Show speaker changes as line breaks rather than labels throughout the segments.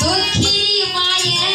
দুঃখিনী মায়ে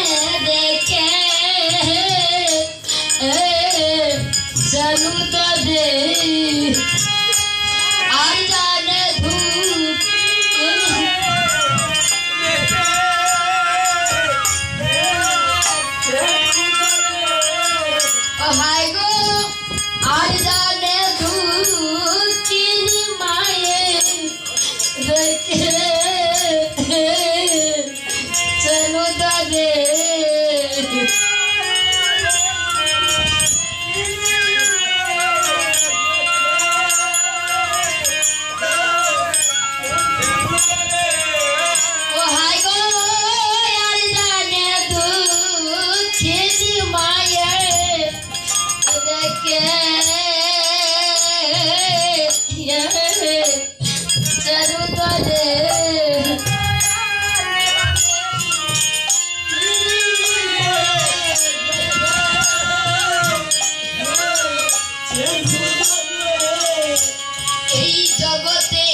এই জগতে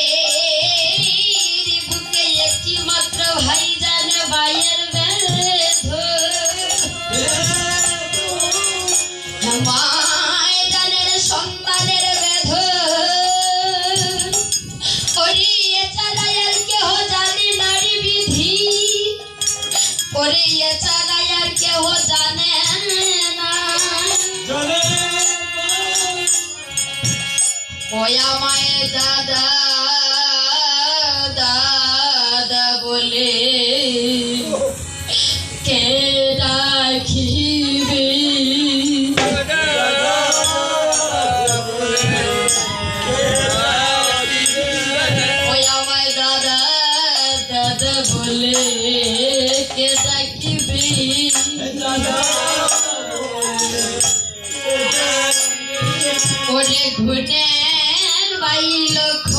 বুকে একটি মাত্র ভাই জানে ভাইয়ের সন্তানের বেধ কেহ জানে আর কেহ জানে ওয়া মায়ে দাদা দাদা বলে কে রাখিবে? ওই আমার দাদা দাদা বলে কে ওরে ঘুরে বাই লক্ষণ চলে গেলে